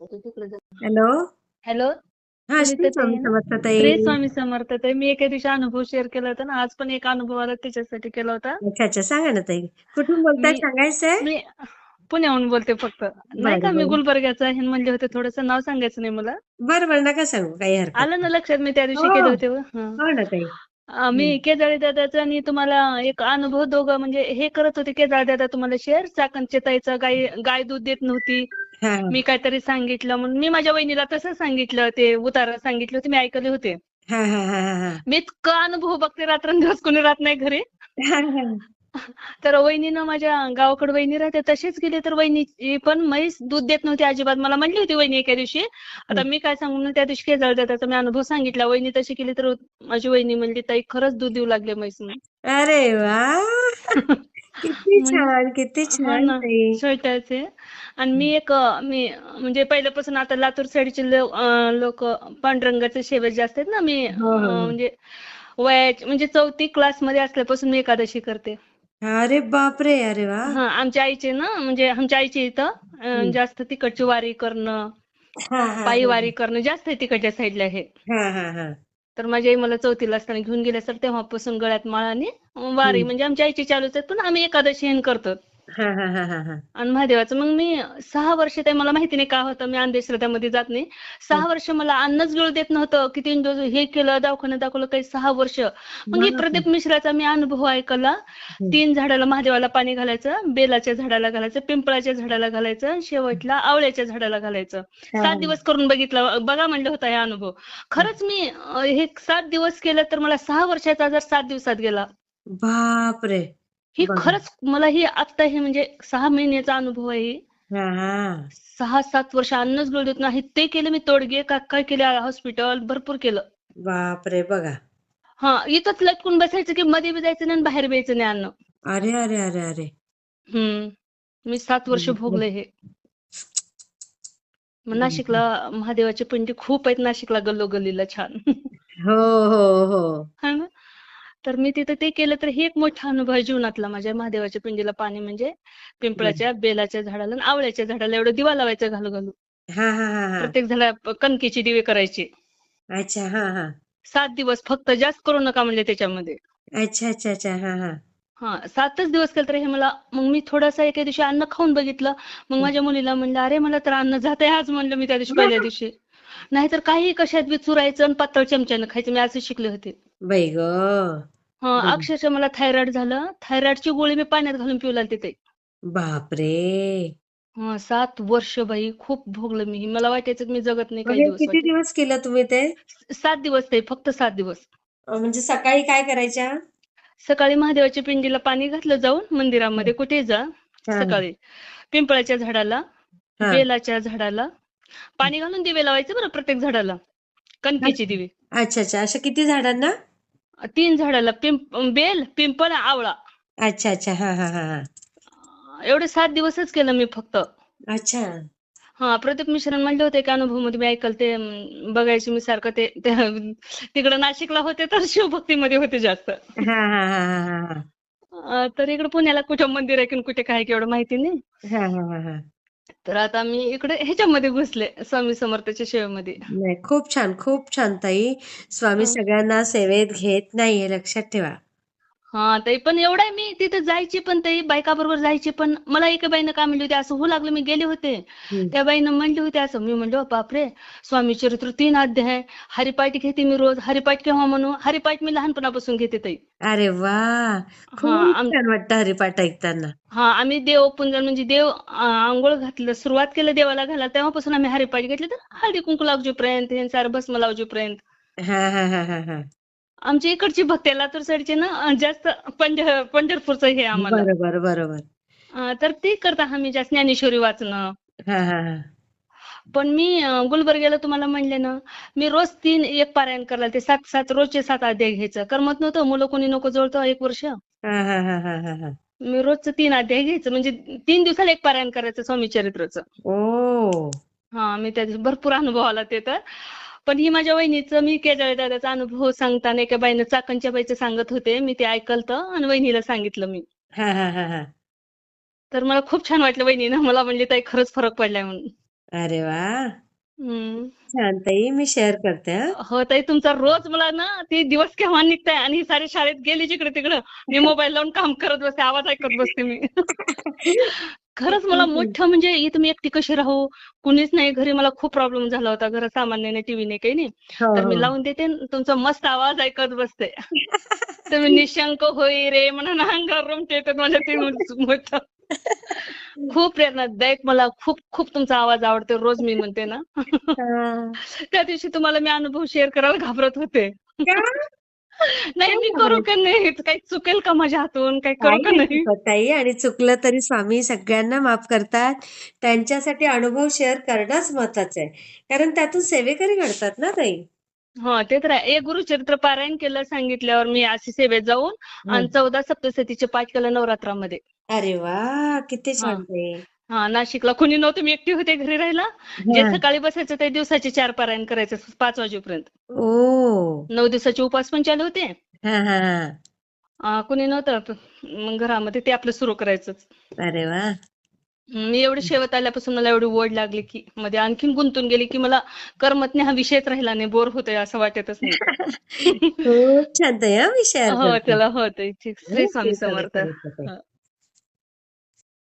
Hello? Hello? हा स्वामी समर्थ श्री ताई मी एके दिवशी अनुभव शेअर केला होता ना आज पण एक अनुभव आला त्याच्यासाठी केला होता. अच्छा अच्छा सांगा ना ताई. कुठून बोलताय मी सांगायचंय? मी पुण्याहून बोलते फक्त. नाही का मी बरं. गुलबर्ग्याचं आहे म्हणले होते थोडंसं नाव सांगायचं नाही मला. बरं बरं नका सांगू काही आलं ना लक्षात मी त्या दिवशी हो. केले होते. हं. हो ताई. अं, मी केदारी दादाचा आणि तुम्हाला एक अनुभव दोघं म्हणजे हे करत होते केदार दादा तुम्हाला शेअर चाकण चेतायचं गाय गाय दूध देत नव्हती. हा मी काहीतरी सांगितलं म्हणून मी माझ्या वहिनीला तसं सांगितलं ते उतारा सांगितले होते मी ऐकले होते. मी इतका अनुभव बघते रात्रंदिवस कोणी राहत नाही घरी. तर वहिनीनं माझ्या गावाकडे वहिनी राहते तसेच गेले तर वहिनी पण म्हैस दूध देत नव्हती अजिबात. मला म्हणली होती वहिनी एके दिवशी आता मी काय सांगू त्या दिवशी केजाळ त्याचा मी अनुभव सांगितला. वहिनी तशी केली तर माझी वहिनी म्हणली ताई खरंच दूध देऊ लागले म्हैस. अरे वा! किती म्हणजे- छान किती हा छान ना ताई. छोट्याचे आणि मी एक अं, मी म्हणजे पहिल्यापासून आता लातूर साईडचे लोक पांडुरंगाचे सेवक जे असतात ना मी हो, हो, हो. म्हणजे वयाची म्हणजे चौथी क्लासमध्ये असल्यापासून मी एकादशी करते. अरे बापरे अरे वा. हा आमच्या आईचे ना म्हणजे आमच्या आईचे इथं अं, हम्म. जास्त तिकडची वारी करणं हा हा पायी वारी करणं जास्त आहे तिकडच्या साईडला हे. हा हा हा. तर माझी आई मला चौथीला असताना घेऊन गेल्या सर तेव्हापासून गळ्यात माळ आणि वारी. म्हणजे आमच्या आईची चालूच आहेत पण आम्ही एकादशी हे करतो. हा हा हा हा हा. आणि महादेवाचं. मग मी सहा वर्ष ते मला माहिती नाही का होतं मी अंधश्रद्धामध्ये जात नाही. सहा वर्ष मला अन्नच गिळू देत नव्हतं किती डोस हे केलं दवाखान्यात दाखवलं काही सहा वर्ष. मग हे. प्रदीप मिश्राचा मी अनुभव ऐकला. तीन झाडाला महादेवाला पाणी घालायचं बेलाच्या झाडाला घालायचं पिंपळाच्या झाडाला घालायचं आणि शेवटला आवळ्याच्या झाडाला घालायचं. सात दिवस करून बघितलं. बघा म्हणलं होता हे अनुभव. खरंच मी हे सात दिवस केलं तर मला सहा वर्षाचा आजार सात दिवसात गेला. बापरे. ही बघा. खरंच मला ही आता हे म्हणजे सहा महिन्याचा अनुभव आहे. ही. सहा सात वर्ष अन्नच गिळू देत नाही. ते केलं मी तोडगे काय काय केले हॉस्पिटल भरपूर केलं. बापरे बघा. हा इथंच लटकून बसायचं की मध्ये बी जायचं नाही आणि बाहेर बी नाही अन्न. अरे अरे अरे अरे. हम्म. मी सात वर्ष. भोगले हे. मग नाशिकला महादेवाचे पिंडी खूप आहेत नाशिकला गल्लोगल्लीला छान. हो हो हो. हा ना? तर मी तिथं ते केलं तर हे एक मोठा अनुभव आहे जीवनातला माझ्या महादेवाच्या पिंडीला पाणी म्हणजे पिंपळाच्या बेलाच्या झाडाला आणि आवळ्याच्या झाडाला एवढं दिवा लावायचा घालू घालू हा हा हा हा. प्रत्येक झाडा कणकीची दिवे करायचे. अच्छा हा हा. सात दिवस फक्त जास्त करू नका म्हणजे त्याच्यामध्ये. अच्छा अच्छा अच्छा हा हा. हा सातच दिवस केलं तर हे मला मग मी थोडासा एके दिवशी अन्न खाऊन बघितलं. मग माझ्या मुलीला म्हणलं अरे मला तर अन्न जात आहे आज म्हणलं मी त्या दिवशी पहिल्या दिवशी. नाहीतर काही कशात बी चुरायचं आणि पातळ चमच्यानं खायचं मी असं शिकले होते. बाई ग. हा अक्षरशः मला थायरॉइड झालं. थायरॉइडची गोळी मी पाण्यात घालून पिऊ लागले तिथे. बापरे. हा सात वर्ष बाई खूप भोगलं मी. मला वाटायचं की मी जगत नाही काही म्हणजे दिवस किती वाटले. दिवस केलं तुम्ही ते? सात दिवस ते फक्त सात दिवस. अं, म्हणजे सकाळी काय करायच्या? सकाळी महादेवाच्या पिंडीला पाणी घातलं जाऊन मंदिरामध्ये कुठे जा? हा. सकाळी. पिंपळाच्या झाडाला हा. बेलाच्या झाडाला. पाणी घालून दिवे लावायचे बरं प्रत्येक झाडाला. कणकेचे दिवे. अच्छा अच्छा. अशा किती झाडांना? तीन झाडाला पिंप बेल पिंपळ आवळा. अच्छा अच्छा. हा हा हा हा. एवढे सात दिवसच केलं मी फक्त. अच्छा. हा प्रदीप मिश्रण म्हणले होते की अनुभवमध्ये मी ऐकल ते अं, बघायचे मी सारखं ते ते- तिकडं नाशिकला होते तर शिवभक्तीमध्ये होते जास्त. हा हा हा हा हा. हा अं, तर इकडे पुण्याला कुठं मंदिर आहे की कुठे काय की एवढं माहिती नाही. हा हा हा हा. तर आता मी इकडे ह्याच्यामध्ये घुसले स्वामी समर्थाच्या सेवेमध्ये नाही खूप छान खूप छान ताई. स्वामी सगळ्यांना सेवेत घेत नाही हे लक्षात ठेवा. हा ताई पण एवढं आहे मी तिथे जायची पण ताई बायका बरोबर जायची पण. मला एका बाईनं काय म्हणली होती असं होऊ लागलं मी गेले होते. त्या बाईनं म्हणली होती असं. मी म्हणलो बापरे स्वामी चरित्र तीन अध्याय हरिपाठ घेते मी रोज हरिपाठ केव्हा म्हणू? हरिपाठ मी लहानपणापासून घेते ताई. अरे वा खूप छान वाटतं हरिपाठ ऐकताना. हा आम्ही देव पुंजन म्हणजे देव आंघोळ घातलं सुरुवात केलं देवाला घाला. तेव्हापासून आम्ही हरिपाठ घेतले तर हळदी कुंकू लावजोपर्यंत हे सारं भस्म लावजोपर्यंत. हा हा हा हा. हा आमची इकडची भक्ती लातूर साईडची ना जास्त पंढ पंढरपूरचं हे आम्हाला. बरोबर तर ते करता आम्ही जास्त ज्ञानेश्वरी वाचणं. हा हा हा. पण मी अं, गुलबर्ग्याला तुम्हाला म्हणले ना मी रोज तीन एक पारायण करायला ते सात सात रोजचे सात अध्याय घ्यायचं. करमत नव्हतं मुलं कोणी नको जवळतं एक वर्ष. हा हा हा हा हा हा. मी रोजचं तीन अध्याय घ्यायचं म्हणजे तीन दिवसाला एक पारायण करायचं स्वामी चरित्रचं. ओ. हा मी त्या भरपूर अनुभव आला ते तर. पण ही माझ्या वहिनीचं मी केदार दादाचा अनुभव सांगताना एका बाईनं चाकणच्या बाईचं सांगत होते. मी ते ऐकलतं आणि वहिनीला सांगितलं मी. हा हा हा हा. तर मला खूप छान वाटलं वहिनीनं मला म्हणले ताई खरंच फरक पडलाय म्हणून. अरे वा. हम्म. छान ताई मी शेअर करते हा. हो ताई तुमचा रोज मला ना ती दिवस केव्हा निघताय आणि ही सारी शाळेत गेली जिकडे तिकडं मी मोबाईल लावून काम करत बसते आवाज ऐकत बसते मी. खरंच मला मोठं म्हणजे इथं मी एकटी कशी राहू? कुणीच नाही घरी मला खूप प्रॉब्लेम झाला होता. घरात सामान नाही टीव्ही नाही काही नाही. हो, तर मी हो. लावून देते तुमचा मस्त आवाज ऐकत बसते. तुम्ही निशंक होई रे म्हणून अंगावर रमते येतात माझ्या ते मोठं. खूप प्रेरणादायक मला. खूप खूप तुमचा आवाज आवडतो. रोज मी म्हणते ना. त्या दिवशी तुम्हाला मी अनुभव शेअर करायला घाबरत होते? नाही मी करू का नाही? काही चुकेल का माझ्या हातून? काही करू का नाही? ताई आणि चुकलं तरी स्वामी सगळ्यांना माफ करतात. त्यांच्यासाठी अनुभव शेअर करणंच महत्वाचं आहे. कारण त्यातून सेवेकरी घडतात ना ताई? हा ते तर आहे. गुरुचरित्र पारायण केलं सांगितल्यावर मी अशी सेवेत जाऊन आणि चौदा सप्तशतीचे पाठ केलं नवरात्रामध्ये. अरे वा किती छान हा. नाशिकला. कोणी नव्हतं मी एकटी होते घरी राहायला. जे. सकाळी बसायचं ते दिवसाचे चार पारायण करायचं पाच वाजेपर्यंत. ओ. नऊ दिवसाचे उपवास पण चालू होते. हा हा हा. कोणी नव्हतं. मग घरामध्ये ते आपलं सुरू करायचंच. अरे वा. मी एवढी शेवत आल्यापासून मला एवढी ओढ लागली की मध्ये आणखीन गुंतून गेली की मला करमत नाही हा विषयच राहिला नाही बोर होतोय असं वाटतच नाही. खूप छान. ताई हा मी शेअर हो ठीक. श्री स्वामी समर्थ. हा.